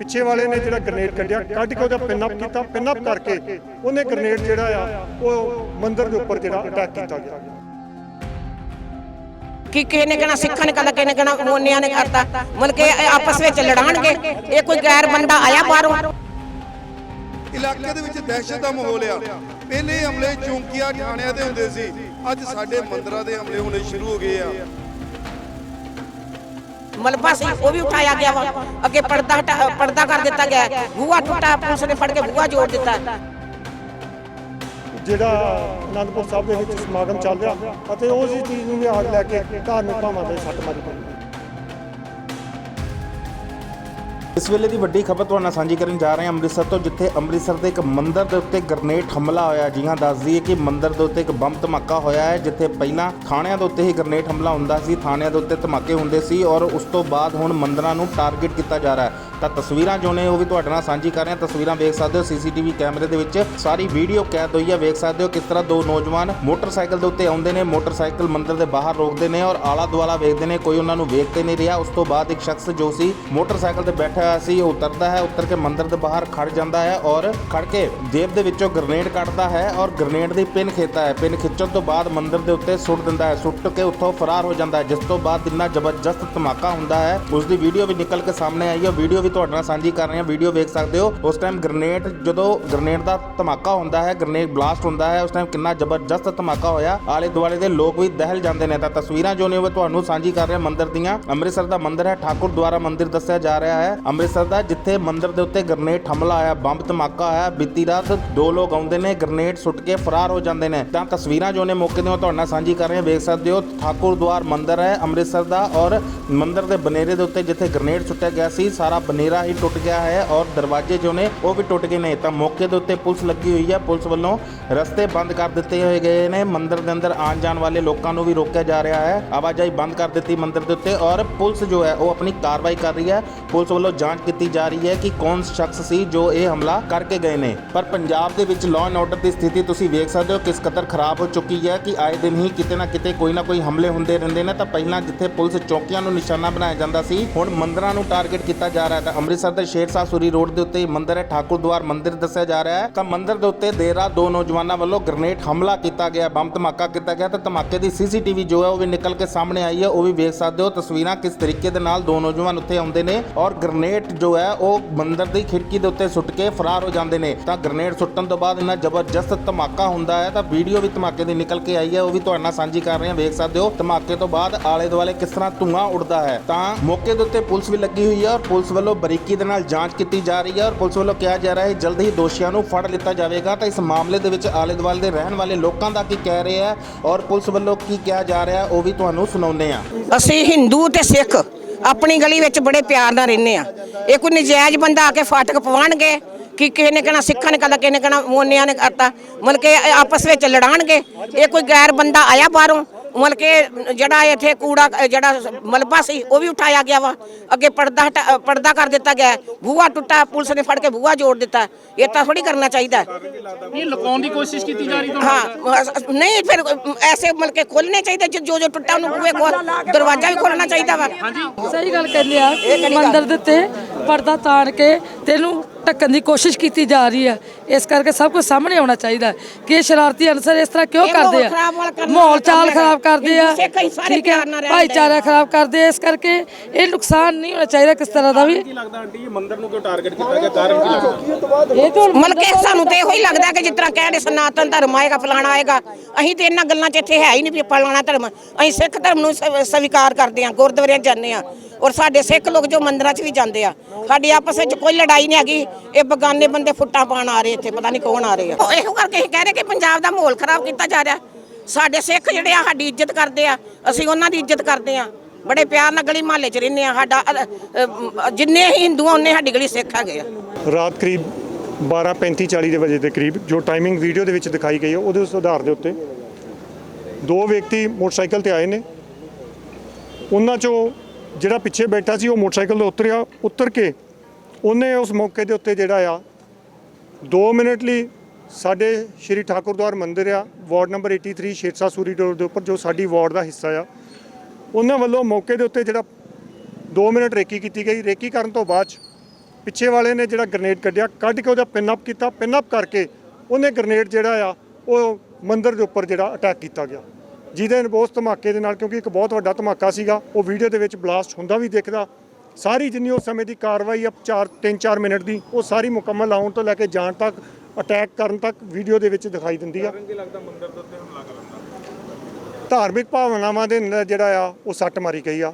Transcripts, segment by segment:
ਪਿੱਛੇ ਵਾਲੇ ਨੇ ਜਿਹੜਾ ਗ੍ਰਨੇਡ ਕੱਢਿਆ ਕੱਢ ਕੇ ਉਹਦਾ ਪਿਨ ਅਪ ਕੀਤਾ ਪਿਨ ਅਪ ਕਰਕੇ ਉਹਨੇ ਗ੍ਰਨੇਡ ਜਿਹੜਾ ਆ ਉਹ ਮੰਦਿਰ ਦੇ ਉੱਪਰ ਜਿਹੜਾ ਅਟੈਕ ਕੀਤਾ ਗਿਆ। ਕਿ ਕਿਸੇ ਨੇ ਕਹਿਣਾ ਸਿੱਖਾਂ ਨੇ ਕਹਦਾ ਕਿਸੇ ਨੇ ਕਹਿਣਾ ਮੋਨਿਆਂ ਨੇ ਕਰਤਾ। ਮਤਲਬ ਕਿ ਆਪਸ ਵਿੱਚ ਲੜਾਣਗੇ ਇਹ ਕੋਈ ਗੈਰ ਬੰਦਾ ਆਇਆ ਬਾਹਰੋਂ। ਇਲਾਕੇ ਦੇ ਵਿੱਚ ਦਹਿਸ਼ਤ ਦਾ ਮਾਹੌਲ ਆ। ਪਹਿਲੇ ਹਮਲੇ ਚੌਂਕੀਆਂ ਥਾਣਿਆਂ ਦੇ ਹੁੰਦੇ ਸੀ। ਅੱਜ ਸਾਡੇ ਮੰਦਰਾਂ ਦੇ ਹਮਲੇ ਹੋਣੇ ਸ਼ੁਰੂ ਹੋ ਗਏ ਆ। ਮਲਬਾ ਸੀ ਉਹ ਵੀ ਉਠਾਇਆ ਗਿਆ ਵਾ। ਅੱਗੇ ਪਰਦਾ ਹਟਾ ਪਰਦਾ ਕਰ ਦਿੱਤਾ ਗਿਆ। ਹੈ। ਟੁੱਟਾ, ਪੁਲਿਸ ਨੇ ਫੜ ਕੇ ਬੂਹਾ ਜੋੜ ਦਿੱਤਾ। ਜਿਹੜਾ ਅਨੰਦਪੁਰ ਸਾਹਿਬ ਦੇ ਵਿੱਚ ਸਮਾਗਮ ਚੱਲ ਰਿਹਾ, ਅਤੇ ਉਸ ਚੀਜ਼ ਨੂੰ ਵੀ ਆੜ ਲੈ ਕੇ ਧਾਰਮਿਕ ਭਾਵਾਂ ਤੇ ਸੱਟ ਮਾਰੀ। ਪਈ ਇਸ ਵੇਲੇ ਦੀ ਵੱਡੀ ਖਬਰ ਤੁਹਾਡੇ ਨਾਲ ਸਾਂਝੀ ਕਰਨ ਜਾ ਰਹੇ ਹਾਂ ਅੰਮ੍ਰਿਤਸਰ ਤੋਂ, ਜਿੱਥੇ ਅੰਮ੍ਰਿਤਸਰ ਦੇ ਇੱਕ ਮੰਦਿਰ ਦੇ ਉੱਤੇ ਗ੍ਰਨੇਡ ਹਮਲਾ ਹੋਇਆ। ਜੀ ਹਾਂ ਦੱਸ ਦਈਏ ਕਿ ਮੰਦਿਰ ਦੇ ਉੱਤੇ ਇੱਕ ਬੰਬ ਧਮਾਕਾ ਹੋਇਆ ਹੈ, ਜਿੱਥੇ ਪਹਿਲਾਂ ਥਾਣਿਆਂ ਦੇ ਉੱਤੇ ਹੀ ਗ੍ਰਨੇਡ ਹਮਲਾ ਹੁੰਦਾ ਸੀ, ਥਾਣਿਆਂ ਦੇ ਉੱਤੇ ਧਮਾਕੇ ਹੁੰਦੇ ਸੀ ਔਰ ਉਸ ਤੋਂ ਬਾਅਦ ਹੁਣ ਮੰਦਰਾਂ ਨੂੰ ਟਾਰਗੇਟ ਕੀਤਾ ਜਾ ਰਿਹਾ ਹੈ। ਤਾਂ ਤਸਵੀਰਾਂ ਜੋ ਨੇ ਉਹ ਵੀ ਤੁਹਾਡੇ ਨਾਲ ਸਾਂਝੀ ਕਰ ਰਹੇ ਹਾਂ। ਤਸਵੀਰਾਂ ਵੇਖ ਸਕਦੇ ਹੋ, ਸੀਸੀਟੀਵੀ ਕੈਮਰੇ ਦੇ ਵਿੱਚ ਸਾਰੀ ਵੀਡੀਓ ਕੈਦ ਹੋਈ ਹੈ। ਵੇਖ ਸਕਦੇ ਹੋ ਕਿਸ ਤਰ੍ਹਾਂ ਦੋ ਨੌਜਵਾਨ ਮੋਟਰਸਾਈਕਲ ਦੇ ਉੱਤੇ ਆਉਂਦੇ ਨੇ, ਮੋਟਰਸਾਈਕਲ ਮੰਦਿਰ ਦੇ ਬਾਹਰ ਰੋਕਦੇ ਨੇ ਔਰ ਆਲਾ ਦੁਆਲਾ ਵੇਖਦੇ ਨੇ, ਕੋਈ ਉਹਨਾਂ ਨੂੰ ਵੇਖ ਤੇ ਨਹੀਂ ਰਿਹਾ। ਉਸ ਤੋਂ ਬਾਅਦ ਇੱਕ ਸ਼ਖਸ ਜੋ ਸੀ ਮੋਟਰਸਾਈਕਲ ਤੇ ਬੈਠਾ ਹੋਇਆ ਸੀ, ਉਹ ਉਤਰਦਾ ਹੈ, ਉਤਰ ਕੇ ਮੰਦਿਰ ਦੇ ਬਾਹਰ ਖੜ ਜਾਂਦਾ ਹੈ ਔਰ ਖੜ ਕੇ ਜੇਬ ਦੇ ਵਿੱਚੋਂ ਗ੍ਰਨੇਡ ਕੱਢਦਾ ਹੈ ਔਰ ਗ੍ਰਨੇਡ ਦੀ ਪਿੰਨ ਖਿੱਚਦਾ ਹੈ। ਪਿੰਨ ਖਿੱਚਣ ਤੋਂ ਬਾਅਦ ਮੰਦਿਰ ਦੇ ਉੱਤੇ ਸੁੱਟ ਦਿੰਦਾ ਹੈ, ਸੁੱਟ ਕੇ ਉੱਥੋਂ ਫਰਾਰ ਹੋ ਜਾਂਦਾ ਹੈ, ਜਿਸ ਤੋਂ ਬਾਅਦ ਇੰਨਾ ਜ਼ਬਰਦਸਤ ਧਮਾਕਾ ਹੁੰਦਾ ਹੈ। ਉਸ ਦੀ ਵੀਡੀਓ ਵੀ ਨਿਕਲ ਕੇ ਸਾਹਮਣੇ ਆਈ ਹੈ, ਵੀਡੀਓ ਵੀ ਤੁਹਾਡੇ ਨਾਲ ਸਾਂਝੀ ਕਰ ਰਹੇ ਹਾਂ ਵੀਡੀਓ ਵੇਖ ਸਕਦੇ ਹੋ। ਉਸ ਟਾਈਮ ਗ੍ਰਨੇਡ ਜਦੋਂ ਗ੍ਰਨੇਡ ਦਾ ਧਮਾਕਾ ਹੁੰਦਾ ਹੈ ਗ੍ਰਨੇਡ ਬਲਾਸਟ ਹੁੰਦਾ ਹੈ, ਉਸ ਟਾਈਮ ਕਿੰਨਾ ਜ਼ਬਰਦਸਤ ਧਮਾਕਾ ਹੋਇਆ। ਆਲੇ ਦੁਆਲੇ ਦੇ ਲੋਕ ਵੀ ਦਹਿਲ ਜਾਂਦੇ ਨੇ। ਤਾਂ ਤਸਵੀਰਾਂ ਜੋ ਨੇ ਉਹ ਤੁਹਾਨੂੰ ਸਾਂਝੀ ਕਰ ਰਹੇ, ਮੰਦਿਰ ਦੀਆਂ। ਅੰਮ੍ਰਿਤਸਰ ਦਾ ਮੰਦਿਰ ਹੈ, ਠਾਕੁਰ ਦੁਆਰਾ ਮੰਦਿਰ ਦੱਸਿਆ ਜਾ ਰਿਹਾ ਹੈ। ਅੰਮ੍ਰਿਤਸਰ ਦਾ ਜਿੱਥੇ ਮੰਦਿਰ ਦੇ ਉੱਤੇ ਗ੍ਰਨੇਡ ਹਮਲਾ ਆਇਆ, ਬੰਬ ਧਮਾਕਾ ਆਇਆ, ਬੀਤੀ ਰਾਤ ਦੋ ਲੋਕ ਆਉਂਦੇ ਨੇ ਗ੍ਰਨੇਡ ਸੁੱਟ ਕੇ ਫਰਾਰ ਹੋ ਜਾਂਦੇ ਨੇ। ਤਾਂ ਤਸਵੀਰਾਂ ਜੋ ਨੇ ਮੌਕੇ ਦੀਆਂ ਤੁਹਾਡੇ ਨਾਲ ਸਾਂਝੀ ਕਰ ਰਹੇ ਹਾਂ, ਵੇਖ ਸਕਦੇ ਹੋ, ਠਾਕੁਰ ਦੁਆਰ ਮੰਦਿਰ ਹੈ ਅੰਮ੍ਰਿਤਸਰ ਦਾ ਔਰ ਮੰਦਿਰ ਦੇ ਬਨੇਰੇ ਦੇ ਉੱਤੇ ਜਿੱਥੇ ਗ੍ਰਨੇਡ ਸੁੱਟਿਆ ਗਿਆ ਸੀ, ਸਾਰਾ ਬਨੇਰਾ ਹੀ ਟੁੱਟ ਗਿਆ ਹੈ ਔਰ ਦਰਵਾਜ਼ੇ ਜੋ ਨੇ ਉਹ ਵੀ ਟੁੱਟ ਗਏ ਨੇ। ਤਾਂ ਮੌਕੇ ਦੇ ਉੱਤੇ ਪੁਲਿਸ ਲੱਗੀ ਹੋਈ ਹੈ। ਪੁਲਿਸ ਵੱਲੋਂ ਰਸਤੇ ਬੰਦ ਕਰ ਦਿੱਤੇ ਹੋਏ ਗਏ ਨੇ। ਮੰਦਿਰ ਦੇ ਅੰਦਰ ਆਉਣ ਜਾਣ ਵਾਲੇ ਲੋਕਾਂ ਨੂੰ ਵੀ ਰੋਕਿਆ ਜਾ ਰਿਹਾ ਹੈ। ਆਵਾਜਾਈ ਬੰਦ ਕਰ ਦਿੱਤੀ ਮੰਦਿਰ ਦੇ ਉੱਤੇ ਔਰ ਪੁਲਿਸ ਜੋ ਹੈ, ਉਹ ਆਪਣੀ ਕਾਰਵਾਈ ਕਰ ਰਹੀ ਹੈ। ਪੁਲਿਸ ਵੱਲੋਂ ਜਾਂਚ ਕੀਤੀ ਜਾ ਰਹੀ ਹੈ ਕਿ ਕੌਣ ਸ਼ਖਸ ਸੀ ਜੋ ਇਹ ਹਮਲਾ ਕਰਕੇ ਗਏ ਨੇ। ਪਰ ਪੰਜਾਬ ਦੇ ਵਿੱਚ ਲਾਅ ਐਂਡ ਆਰਡਰ ਦੀ ਸਥਿਤੀ ਤੁਸੀਂ ਵੇਖ ਸਕਦੇ ਹੋ ਕਿਸ ਕਦਰ ਖਰਾਬ ਹੋ ਚੁੱਕੀ ਹੈ ਕਿ ਆਏ ਦਿਨ ਹੀ ਕਿਤੇ ਨਾ ਕਿਤੇ ਕੋਈ ਨਾ ਕੋਈ ਹਮਲੇ ਹੁੰਦੇ ਰਹਿੰਦੇ ਨੇ। ਤਾਂ ਪਹਿਲਾਂ ਜਿੱਥੇ ਪੁਲਿਸ ਚੌਕੀਆਂ ਨੂੰ ਨਿਸ਼ਾਨਾ ਬਣਾਇਆ ਜਾਂਦਾ ਸੀ। ਹੁਣ ਮੰਦਿਰਾਂ ਨੂੰ ਟਾਰਗੇਟ ਕੀਤਾ ਜਾ ਰਿਹਾ ਹੈ। ਤਾਂ ਅੰਮ੍ਰਿਤਸਰ ਦੇ ਸ਼ੇਰ ਸ਼ਾਹ ਸੂਰੀ ਰੋਡ ਦੇ ਉੱਤੇ ਮੰਦਿਰ ਹੈ। ਠਾਕੁਰ ਦੁਆਰ ਮੰਦਿਰ ਦੱਸਿਆ ਜਾ ਰਿਹਾ ਹੈ। ਤਾਂ ਮੰਦਿਰ ਦੇ ਉੱਤੇ ਦੇਰ ਰਾਤ ਦੋ ਨੌਜਵਾਨਾਂ ਵੱਲੋਂ ਗ੍ਰਨੇਡ ਹਮਲਾ ਕੀਤਾ ਗਿਆ ਬੰਬ ਧਮਾਕਾ ਕੀਤਾ ਗਿਆ ਤਾਂ ਧਮਾਕੇ ਦੀ ਸੀਸੀਟੀਵੀ ਜੋ ਹੈ ਉਹ ਵੀ ਨਿਕਲ ਕੇ ਸਾਹਮਣੇ ਆਈ ਹੈ। ਉਹ ਵੀ ਵੇਖ ਸਕਦੇ ਹੋ। ਤਸਵੀਰਾਂ ਕਿਸ ਤਰੀਕੇ ਦੇ ਨਾਲ ਦੋ ਨੌਜਵਾਨ ਉੱਥੇ ਆਉਂਦੇ ਨੇ ਔਰ ਗ੍ਰਨੇਡ ਜੋ ਹੈ ਉਹ ਮੰਦਿਰ ਦੀ ਖਿੜਕੀ ਦੇ ਉੱਤੇ ਸੁੱਟ ਕੇ ਫਰਾਰ ਹੋ ਜਾਂਦੇ ਨੇ। ਤਾਂ ਗ੍ਰਨੇਡ ਸੁੱਟਣ ਤੋਂ ਬਾਅਦ ਇਹਨਾਂ ਜ਼ਬਰਦਸਤ ਧਮਾਕਾ ਹੁੰਦਾ ਹੈ। ਤਾਂ ਵੀਡੀਓ ਵੀ ਧਮਾਕੇ ਦੀ ਨਿਕਲ ਕੇ ਆਈ ਹੈ। ਉਹ ਵੀ ਤੁਹਾਡੇ ਨਾਲ ਸਾਂਝੀ ਕਰ ਰਹੇ ਹਾਂ। ਵੇਖ ਸਕਦੇ ਹੋ। ਧਮਾਕੇ ਤੋਂ ਬਾਅਦ ਆਲੇ ਦੁਆਲੇ ਕਿਸ ਤਰ੍ਹਾਂ ਧੂਆਂ ਉੱਡਦਾ ਹੈ। ਤਾਂ ਮੌਕੇ ਦੇ ਉੱਤੇ ਪੁਲਿਸ ਵੀ ਲੱਗੀ ਹੋਈ ਹੈ ਔਰ ਪੁਲਿਸ ਵੱਲੋਂ ਬਰੀਕੀ ਦੇ ਨਾਲ ਜਾਂਚ ਕੀਤੀ ਜਾ ਰਹੀ ਹੈ ਔਰ ਪੁਲਿਸ ਵੱਲੋਂ ਕਿਹਾ ਜਾ ਰਿਹਾ ਹੈ, ਜਲਦ ਹੀ ਦੋਸ਼ੀਆਂ ਨੂੰ ਫੜ ਲਿੱਤਾ ਜਾਵੇਗਾ। ਤਾਂ ਇਸ ਮਾਮਲੇ ਦੇ ਵਿੱਚ ਆਲੇ ਦੁਆਲੇ ਦੇ ਰਹਿਣ ਵਾਲੇ ਲੋਕਾਂ ਦਾ ਕੀ ਕਹਿ ਰਹੇ ਹੈ ਔਰ ਪੁਲਿਸ ਵੱਲੋਂ ਕੀ ਕਿਹਾ ਜਾ ਰਿਹਾ ਉਹ ਵੀ ਤੁਹਾਨੂੰ ਸੁਣਾਉਂਦੇ ਹਾਂ। ਅਸੀਂ ਹਿੰਦੂ ਤੇ ਸਿੱਖ ਆਪਣੀ ਗਲੀ ਵਿੱਚ ਬੜੇ ਪਿਆਰ ਨਾਲ ਰਹਿੰਦੇ ਆ ਇਹ ਕੋਈ ਨਜਾਇਜ਼ ਬੰਦਾ ਆ ਕੇ ਫਾਟਕ ਪਵਾਣਗੇ ਕਿ ਕਿਸੇ ਨੇ ਕਹਿਣਾ ਸਿੱਖਾਂ ਨੇ ਕਹਦਾ ਕਿਸੇ ਨੇ ਕਹਿਣਾ ਮੋਨਿਆਂ ਨੇ ਕਰਤਾ। ਮਤਲਬ ਕਿ ਆਪਸ ਵਿੱਚ ਲੜਾਣਗੇ ਇਹ ਕੋਈ ਗੈਰ ਬੰਦਾ ਆਇਆ ਬਾਹਰੋਂ ਮਤਲਬ ਕਿ ਜਿਹੜਾ ਇੱਥੇ ਕੂੜਾ ਜਿਹੜਾ ਮਲਬਾ ਸੀ ਉਹ ਵੀ ਉਠਾਇਆ ਗਿਆ ਵਾ। ਅੱਗੇ ਪਰਦਾ ਹਟਾ ਪਰਦਾ ਕਰ ਦਿੱਤਾ ਗਿਆ। ਬੂਹਾ ਟੁੱਟਾ ਪੁਲਿਸ ਨੇ ਫੜ ਕੇ ਬੂਹਾ ਜੋੜ ਦਿੱਤਾ। ਇਹ ਤਾਂ ਥੋੜੀ ਕਰਨਾ ਚਾਹੀਦਾ ਹੈ। ਇਹ ਲੁਕਾਉਣ ਦੀ ਕੋਸ਼ਿਸ਼ ਕੀਤੀ ਜਾ ਰਹੀ ਹਾਂ ਨਹੀਂ ਫਿਰ ਐਸੇ ਮਤਲਬ ਕਿ ਖੋਲਣੇ ਚਾਹੀਦੇ ਜੋ- ਜੋ ਟੁੱਟਾ ਉਹਨੂੰ ਬੂਹੇ ਖੋਲ ਦਰਵਾਜ਼ਾ ਵੀ ਖੋਲਣਾ ਚਾਹੀਦਾ ਵਾ। ਸਹੀ ਗੱਲ ਕਹਿੰਦੇ ਆ। ਮੰਦਰ ਦੇ ਉੱਤੇ ਪਰਦਾ ਤਾਣ ਕੇ ਤੈਨੂੰ ਢੱਕਣ ਦੀ ਕੋਸ਼ਿਸ਼ ਕੀਤੀ ਜਾ ਰਹੀ ਹੈ ਇਸ ਕਰਕੇ ਸਭ ਕੁਝ ਸਾਹਮਣੇ ਆਉਣਾ ਚਾਹੀਦਾ ਕਿ ਇਹ ਸ਼ਰਾਰਤੀ ਅਨਸਰ ਇਸ ਤਰ੍ਹਾਂ ਕਿਉਂ ਕਰਦੇ ਆ? ਮਾਹੌਲ ਚਾਲ ਖਰਾਬ। ਕਰਦੇ ਆ। ਸਿੱਖ ਹੀ ਸਾਰੇ ਠੀਕ ਹੈ ਭਾਈਚਾਰਾ ਖਰਾਬ ਕਰਦੇ ਆ। ਇਸ ਕਰਕੇ ਇਹ ਨੁਕਸਾਨ ਨਹੀਂ ਹੋਣਾ ਚਾਹੀਦਾ ਕਿਸ ਤਰ੍ਹਾਂ ਦਾ ਵੀ। ਕੀ ਲੱਗਦਾ ਆਂਟੀ ਇਹ ਮੰਦਿਰ ਨੂੰ ਕਿਉਂ ਟਾਰਗੇਟ ਕੀਤਾ ਗਿਆ? ਕਾਰਨ ਕੀ ਲੱਗਦਾ? ਇਹ ਤਾਂ ਸਾਨੂੰ ਤੇ ਇਹੋ ਹੀ ਲੱਗਦਾ ਕਿ ਜਿਸ ਤਰ੍ਹਾਂ ਕਹਿੰਦੇ ਸਨਾਤਨ ਧਰਮ ਆਏਗਾ ਫਲਾਣਾ ਆਏਗਾ। ਅਸੀਂ ਤੇ ਇਹਨਾਂ ਗੱਲਾਂ 'ਚ ਇੱਥੇ ਹੈ ਹੀ ਨਹੀਂ ਵੀ ਫਲਾਣਾ ਧਰਮ। ਅਸੀਂ ਸਿੱਖ ਧਰਮ ਨੂੰ ਸਵ- ਸਵੀਕਾਰ ਕਰਦੇ ਹਾਂ ਗੁਰਦੁਆਰਿਆਂ ਜਾਂਦੇ ਹਾਂ। ਔਰ ਸਾਡੇ ਸਿੱਖ ਲੋਕ ਜੋ ਮੰਦਿਰਾਂ 'ਚ ਵੀ ਜਾਂਦੇ ਆ ਸਾਡੀ ਆਪਸ ਵਿੱਚ ਕੋਈ ਲੜਾਈ ਨਹੀਂ ਹੈਗੀ। ਇਹ ਬਗਾਨੇ ਬੰਦੇ ਫੁੱਟਾਂ ਪਾਣ ਆ ਰਹੇ। ਇੱਥੇ ਪਤਾ ਨਹੀਂ ਕੌਣ ਆ ਰਹੇ ਆ। ਉਹ ਇਹੋ ਕਰਕੇ ਅਸੀਂ ਕਹਿ ਰਹੇ ਕਿ ਪੰਜਾਬ ਦਾ ਮਾਹੌਲ ਖਰਾਬ ਕੀਤਾ ਜਾ ਰਿਹਾ। ਸਾਡੇ ਸਿੱਖ ਜਿਹੜੇ ਆ ਸਾਡੀ ਇੱਜ਼ਤ ਕਰਦੇ ਆ। ਅਸੀਂ ਉਹਨਾਂ ਦੀ ਇੱਜ਼ਤ ਕਰਦੇ ਆ। ਬੜੇ ਪਿਆਰ ਨਾਲ ਗਲੀ ਮਹੱਲੇ 'ਚ ਰਹਿੰਦੇ ਆ। ਸਾਡਾ ਅ, ਅ, ਜਿੰਨੇ ਹੀ ਹਿੰਦੂ ਆ ਉਹਨੇ ਸਾਡੀ ਗਲੀ ਸਿੱਖ ਹੈਗੇ ਆ। ਰਾਤ ਕਰੀਬ 12:35 40 ਦੇ ਵਜੇ ਦੇ ਕਰੀਬ ਜੋ ਟਾਈਮਿੰਗ ਵੀਡੀਓ ਦੇ ਵਿੱਚ ਦਿਖਾਈ ਗਈ ਹੈ ਉਹਦੇ ਉਸ ਆਧਾਰ ਦੇ ਉੱਤੇ ਦੋ ਵਿਅਕਤੀ ਮੋਟਰਸਾਈਕਲ ਤੇ ਆਏ ਨੇ। ਉਹਨਾਂ ਚੋਂ ਜਿਹੜਾ ਪਿੱਛੇ ਬੈਠਾ ਸੀ ਉਹ ਮੋਟਰਸਾਈਕਲ ਤੋਂ ਉਤਰਿਆ ਉਤਰ ਕੇ ਉਹਨੇ ਉਸ ਮੌਕੇ ਦੇ ਉੱਤੇ ਜਿਹੜਾ ਆ 2 ਮਿੰਟ ਲਈ ਸਾਡੇ ਸ਼੍ਰੀ ਠਾਕੁਰਦੁਆਰ ਮੰਦਿਰ ਆ, ward number 83 Sher Shah Suri road ਦੇ ਉੱਪਰ, ਜੋ ਸਾਡੀ ਵਾਰਡ ਦਾ ਹਿੱਸਾ ਆ। ਉਹਨਾਂ ਵੱਲੋਂ ਮੌਕੇ ਦੇ ਉੱਤੇ ਜਿਹੜਾ 2 ਮਿੰਟ ਰੇਕੀ ਕੀਤੀ ਗਈ। ਰੇਕੀ ਕਰਨ ਤੋਂ ਬਾਅਦ 'ਚ ਪਿੱਛੇ ਵਾਲੇ ਨੇ ਜਿਹੜਾ ਗ੍ਰਨੇਡ ਕੱਢਿਆ, ਕੱਢ ਕੇ ਉਹਦਾ ਪਿਨ ਅਪ ਕੀਤਾ। ਪਿਨ ਅਪ ਕਰਕੇ ਉਹਨੇ ਗ੍ਰਨੇਡ ਜਿਹੜਾ ਆ, ਉਹ ਮੰਦਿਰ ਦੇ ਉੱਪਰ ਜਿਹੜਾ ਅਟੈਕ ਕੀਤਾ ਗਿਆ। ਜਿਹਦੇ ਉਸ ਧਮਾਕੇ ਦੇ ਨਾਲ, ਕਿਉਂਕਿ ਇੱਕ ਬਹੁਤ ਵੱਡਾ ਧਮਾਕਾ ਸੀਗਾ, ਉਹ ਵੀਡੀਓ ਦੇ ਵਿੱਚ ਬਲਾਸਟ ਹੁੰਦਾ ਵੀ ਦਿਖਦਾ। ਸਾਰੀ ਜਿੰਨੀ ਉਸ ਸਮੇਂ ਦੀ ਕਾਰਵਾਈ ਆ 4 3-4 ਮਿੰਟ ਦੀ ਉਹ ਸਾਰੀ ਮੁਕੰਮਲ ਆਉਣ ਤੋਂ ਲੈ ਕੇ ਜਾਣ ਤੱਕ ਅਟੈਕ ਕਰਨ ਤੱਕ ਵੀਡੀਓ ਦੇ ਵਿੱਚ ਦਿਖਾਈ ਦਿੰਦੀ ਆ। ਧਾਰਮਿਕ ਭਾਵਨਾਵਾਂ ਦੇ ਜਿਹੜਾ ਆ ਉਹ ਸੱਟ ਮਾਰੀ ਗਈ ਆ।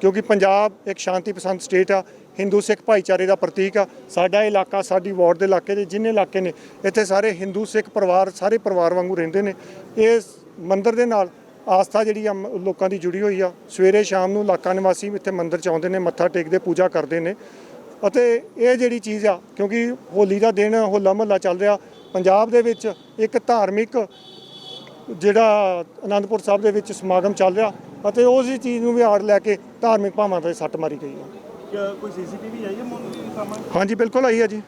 ਕਿਉਂਕਿ ਪੰਜਾਬ ਇੱਕ ਸ਼ਾਂਤੀ ਪਸੰਦ ਸਟੇਟ ਆ ਹਿੰਦੂ ਸਿੱਖ ਭਾਈਚਾਰੇ ਦਾ ਪ੍ਰਤੀਕ ਆ। ਸਾਡਾ ਇਲਾਕਾ ਸਾਡੀ ਵਾਰਡ ਦੇ ਇਲਾਕੇ ਦੇ ਜਿੰਨੇ ਇਲਾਕੇ ਨੇ ਇੱਥੇ ਸਾਰੇ ਹਿੰਦੂ ਸਿੱਖ ਪਰਿਵਾਰ ਸਾਰੇ ਪਰਿਵਾਰ ਵਾਂਗੂ ਰਹਿੰਦੇ ਨੇ। ਇਸ ਮੰਦਿਰ ਦੇ ਨਾਲ ਆਸਥਾ ਜਿਹੜੀ ਆ ਲੋਕਾਂ ਦੀ ਜੁੜੀ ਹੋਈ ਆ। ਸਵੇਰੇ ਸ਼ਾਮ ਨੂੰ ਲਾਕਾਂ ਨਿਵਾਸੀ ਇੱਥੇ ਮੰਦਰ ਚ ਆਉਂਦੇ ਨੇ ਮੱਥਾ ਟੇਕਦੇ ਪੂਜਾ ਕਰਦੇ ਨੇ। ਅਤੇ ਇਹ ਜਿਹੜੀ ਚੀਜ਼ ਆ ਕਿਉਂਕਿ ਹੋਲੀ ਦਾ ਦਿਨ ਹੋਲਾ ਮਹੱਲਾ ਚੱਲ ਰਿਹਾ ਪੰਜਾਬ ਦੇ ਵਿੱਚ ਇੱਕ ਧਾਰਮਿਕ ਜਿਹੜਾ ਅਨੰਦਪੁਰ ਸਾਹਿਬ ਦੇ ਵਿੱਚ ਸਮਾਗਮ ਚੱਲ ਰਿਹਾ ਅਤੇ ਉਸ ਚੀਜ਼ ਨੂੰ ਵੀ ਆੜ ਲੈ ਕੇ ਧਾਰਮਿਕ ਭਾਵਾਂ ਤੇ ਸੱਟ ਮਾਰੀ ਗਈ ਆ। ਕੋਈ ਸੀਸੀਟੀਵੀ ਆਈ ਹੈ ਹਾਂਜੀ ਬਿਲਕੁਲ ਆਈ ਹੈ ਜੀ।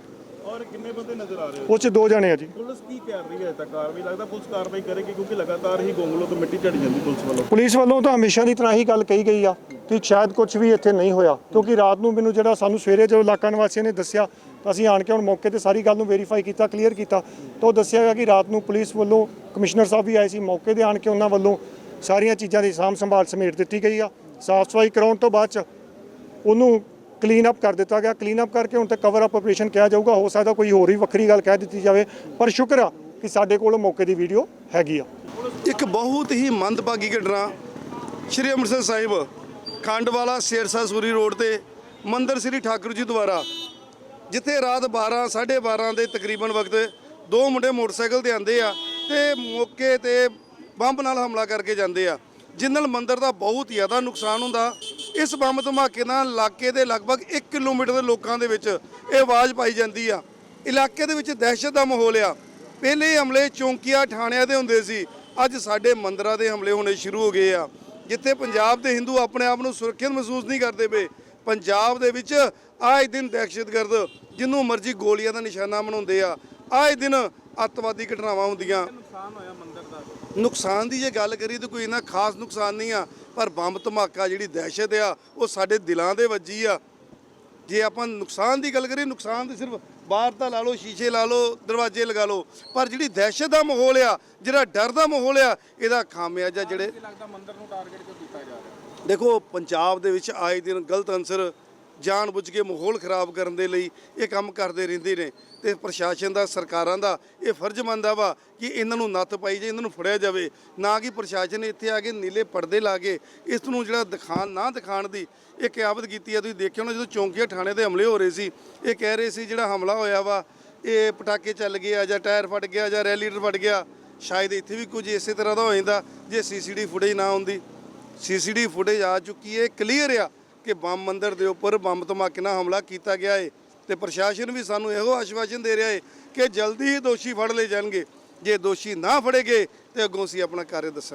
ਬਾਰੇ 'ਚ ਦੋ ਜਣੇ ਆ ਜੀ। ਪੁਲਿਸ ਕੀ ਕਰ ਰਹੀ ਹੈ? ਤਾਂ ਕਾਰਵਾਈ ਲੱਗਦਾ ਪੁਲਿਸ ਕਾਰਵਾਈ ਕਰੇਗੀ ਕਿਉਂਕਿ ਲਗਾਤਾਰ ਹੀ ਗੋਂਗਲੋ ਤੋਂ ਮਿੱਟੀ ਝੜੀ ਜਾਂਦੀ ਪੁਲਿਸ ਵੱਲੋਂ। ਪੁਲਿਸ ਵੱਲੋਂ ਤਾਂ ਹਮੇਸ਼ਾ ਦੀ ਤਰ੍ਹਾਂ ਹੀ ਗੱਲ ਕਹੀ ਗਈ ਆ ਕਿ ਸ਼ਾਇਦ ਕੁਝ ਵੀ ਇੱਥੇ ਨਹੀਂ ਹੋਇਆ। ਕਿਉਂਕਿ ਰਾਤ ਨੂੰ ਮੈਨੂੰ ਜਿਹੜਾ ਸਾਨੂੰ ਸਵੇਰੇ ਜਦੋਂ ਇਲਾਕਾ ਨਿਵਾਸੀਆਂ ਨੇ ਦੱਸਿਆ ਤਾਂ ਅਸੀਂ ਆਣ ਕੇ ਹੁਣ ਮੌਕੇ ਤੇ ਸਾਰੀ ਗੱਲ ਨੂੰ ਵੈਰੀਫਾਈ ਕੀਤਾ ਕਲੀਅਰ ਕੀਤਾ। ਤਾਂ ਉਹ ਦੱਸਿਆ ਗਿਆ ਕਿ ਰਾਤ ਨੂੰ ਪੁਲਿਸ ਵੱਲੋਂ ਕਮਿਸ਼ਨਰ ਸਾਹਿਬ ਵੀ ਆਏ ਸੀ। ਮੌਕੇ ਤੇ ਆਣ ਕੇ ਉਹਨਾਂ ਵੱਲੋਂ ਸਾਰੀਆਂ ਚੀਜ਼ਾਂ ਦੀ ਸਾਂਭ ਸੰਭਾਲ ਸਮੇਟ ਦਿੱਤੀ ਗਈ ਆ। ਸਾਫ਼ ਸਫ਼ਾਈ ਕਰਾਉਣ ਤੋਂ ਬਾਅਦ ਚ ਉਹਨੂੰ ਕਲੀਨ ਅਪ ਕਰ ਦਿੱਤਾ ਗਿਆ। ਕਲੀਨ ਅਪ ਕਰਕੇ ਹੁਣ ਤੇ ਕਵਰ ਅਪ ਆਪਰੇਸ਼ਨ ਕਿਹਾ ਜਾਊਗਾ। ਹੋ ਸਕਦਾ ਕੋਈ ਹੋਰ ਹੀ ਵੱਖਰੀ ਗੱਲ ਕਹਿ ਦਿੱਤੀ ਜਾਵੇ, ਪਰ ਸ਼ੁਕਰ ਆ ਕਿ ਸਾਡੇ ਕੋਲ ਮੌਕੇ ਦੀ ਵੀਡੀਓ ਹੈਗੀ ਆ। ਇੱਕ ਬਹੁਤ ਹੀ ਮੰਦਭਾਗੀ ਘਟਨਾ, ਸ਼੍ਰੀ ਅੰਮ੍ਰਿਤਸਰ ਸਾਹਿਬ, ਖੰਡਵਾਲਾ, ਸੇਰਸਾ, ਸੂਰੀ ਰੋਡ ਤੇ, ਮੰਦਰ ਸ੍ਰੀ ਠਾਕੁਰ ਜੀ ਦੁਆਰਾ, ਜਿੱਥੇ ਰਾਤ 12 12:30 ਦੇ ਤਕਰੀਬਨ ਵਕਤ ਦੋ ਮੁੰਡੇ ਮੋਟਰਸਾਈਕਲ ਤੇ ਆਂਦੇ ਆ ਤੇ ਮੌਕੇ ਤੇ ਬੰਬ ਨਾਲ ਹਮਲਾ ਕਰਕੇ ਜਾਂਦੇ ਆ। ਜਿਸ ਨਾਲ ਮੰਦਰ ਦਾ ਬਹੁਤ ਜ਼ਿਆਦਾ ਨੁਕਸਾਨ ਹੁੰਦਾ ਇਸ ਬੰਬ ਧਮਾਕੇ ਨਾਲ ਇਲਾਕੇ ਦੇ ਲਗਭਗ 1 ਕਿਲੋਮੀਟਰ ਦੇ ਲੋਕਾਂ ਦੇ ਵਿੱਚ ਇਹ ਆਵਾਜ਼ ਪਾਈ ਜਾਂਦੀ ਆ। ਇਲਾਕੇ ਦੇ ਵਿੱਚ ਦਹਿਸ਼ਤ ਦਾ ਮਾਹੌਲ ਆ। ਪਹਿਲੇ ਹਮਲੇ ਚੌਂਕੀਆਂ ਥਾਣਿਆਂ ਦੇ ਹੁੰਦੇ ਸੀ। ਅੱਜ ਸਾਡੇ ਮੰਦਰਾਂ ਦੇ ਹਮਲੇ ਹੋਣੇ ਸ਼ੁਰੂ ਹੋ ਗਏ ਆ। ਜਿੱਥੇ ਪੰਜਾਬ ਦੇ ਹਿੰਦੂ ਆਪਣੇ ਆਪ ਨੂੰ ਸੁਰੱਖਿਅਤ ਮਹਿਸੂਸ ਨਹੀਂ ਕਰਦੇ ਪਏ। ਪੰਜਾਬ ਦੇ ਵਿੱਚ ਆਏ ਦਿਨ ਦਹਿਸ਼ਤਗਰਦ, ਜਿੰਨੂੰ ਮਰਜ਼ੀ ਗੋਲੀਆਂ ਦਾ ਨਿਸ਼ਾਨਾ ਬਣਾਉਂਦੇ ਆ। ਆਏ ਦਿਨ ਅੱਤਵਾਦੀ ਘਟਨਾਵਾਂ ਹੁੰਦੀਆਂ। ਨੁਕਸਾਨ ਦੀ। ਜੇ ਗੱਲ ਕਰੀ ਤਾਂ ਕੋਈ ਇੰਨਾ ਖਾਸ ਨੁਕਸਾਨ ਨਹੀਂ ਆ ਪਰ ਬੰਬ ਧਮਾਕਾ ਜਿਹੜੀ ਦਹਿਸ਼ਤ ਆ ਉਹ ਸਾਡੇ ਦਿਲਾਂ ਦੇ ਵੱਜੀ ਆ। ਜੇ ਆਪਾਂ ਨੁਕਸਾਨ ਦੀ ਗੱਲ ਕਰੀਏ ਨੁਕਸਾਨ ਤੇ ਸਿਰਫ ਬਾਹਰ ਤਾਂ ਲਾ ਲਓ ਸ਼ੀਸ਼ੇ ਲਾ ਲਓ ਦਰਵਾਜ਼ੇ ਲਗਾ ਲਓ ਪਰ ਜਿਹੜੀ ਦਹਿਸ਼ਤ ਦਾ ਮਾਹੌਲ ਆ ਜਿਹੜਾ ਡਰ ਦਾ ਮਾਹੌਲ ਆ ਇਹਦਾ ਖਾਮਿਆਜਾ ਜਿਹੜੇ ਦੇਖੋ ਪੰਜਾਬ ਦੇ ਵਿੱਚ ਆਏ ਦਿਨ ਗਲਤ ਅਨਸਰ ਜਾਣ ਬੁੱਝ ਕੇ ਮਾਹੌਲ ਖਰਾਬ ਕਰਨ ਦੇ ਲਈ ਇਹ ਕੰਮ ਕਰਦੇ ਰਹਿੰਦੇ ਨੇ ਤੇ ਪ੍ਰਸ਼ਾਸਨ ਦਾ, ਸਰਕਾਰਾਂ ਦਾ ਇਹ ਫਰਜ਼ ਮੰਨਦਾ ਵਾ ਕਿ ਇਹਨਾਂ ਨੂੰ ਨੱਥ ਪਾਈ ਜੇ ਇਹਨਾਂ ਨੂੰ ਫੜਿਆ ਜਾਵੇ। ਨਾ ਕਿ ਪ੍ਰਸ਼ਾਸਨ ਇੱਥੇ ਆ ਕੇ ਨੀਲੇ ਪਰਦੇ ਲਾ ਕੇ ਇਸ ਨੂੰ ਜਿਹੜਾ ਦਿਖਾਣ, ਨਾ ਦਿਖਾਣ ਦੀ ਇਹ ਕਿਆਵਤ ਕੀਤੀ ਆ। ਤੁਸੀਂ ਦੇਖਿਆ ਹੋਣਾ ਜਦੋਂ ਚੌਂਕੀਆ ਥਾਣੇ ਦੇ ਹਮਲੇ ਹੋ ਰਹੇ ਸੀ, ਇਹ ਕਹਿ ਰਹੇ ਸੀ ਜਿਹੜਾ ਹਮਲਾ ਹੋਇਆ ਵਾ, ਇਹ ਪਟਾਕੇ ਚੱਲ ਗਏ ਆ ਜਾਂ ਟਾਇਰ ਫਟ ਗਿਆ ਜਾਂ ਰੈਲੀਟਰ ਫਟ ਗਿਆ, ਸ਼ਾਇਦ ਇੱਥੇ ਵੀ ਕੁਝ ਇਸੇ ਤਰ੍ਹਾਂ ਦਾ ਹੋ ਜਾਂਦਾ ਜੇ ਸੀਸੀਟੀ ਫੁਟੇਜ ਨਾ ਹੁੰਦੀ। ਸੀਸੀਟੀ ਫੁਟੇਜ ਆ ਚੁੱਕੀ ਹੈ ਕਲੀਅਰ ਆ ਕਿ ਬੰਬ ਮੰਦਰ ਦੇ ਉੱਪਰ ਬੰਬ ਧਮਾਕੇ ਨਾਲ ਹਮਲਾ ਕੀਤਾ ਗਿਆ ਹੈ ਤੇ ਪ੍ਰਸ਼ਾਸਨ ਵੀ ਸਾਨੂੰ ਇਹੋ ਆਸ਼ਵਾਸਨ ਦੇ ਰਿਹਾ ਹੈ ਕਿ ਜਲਦੀ ਹੀ ਦੋਸ਼ੀ ਫੜ ਲਏ ਜਾਣਗੇ। ਜੇ ਦੋਸ਼ੀ ਨਾ ਫੜੇਗੇ ਤੇ ਅੱਗੋਂ ਅਸੀਂ ਆਪਣਾ ਕਾਰਜ ਦੱਸਾਂਗੇ।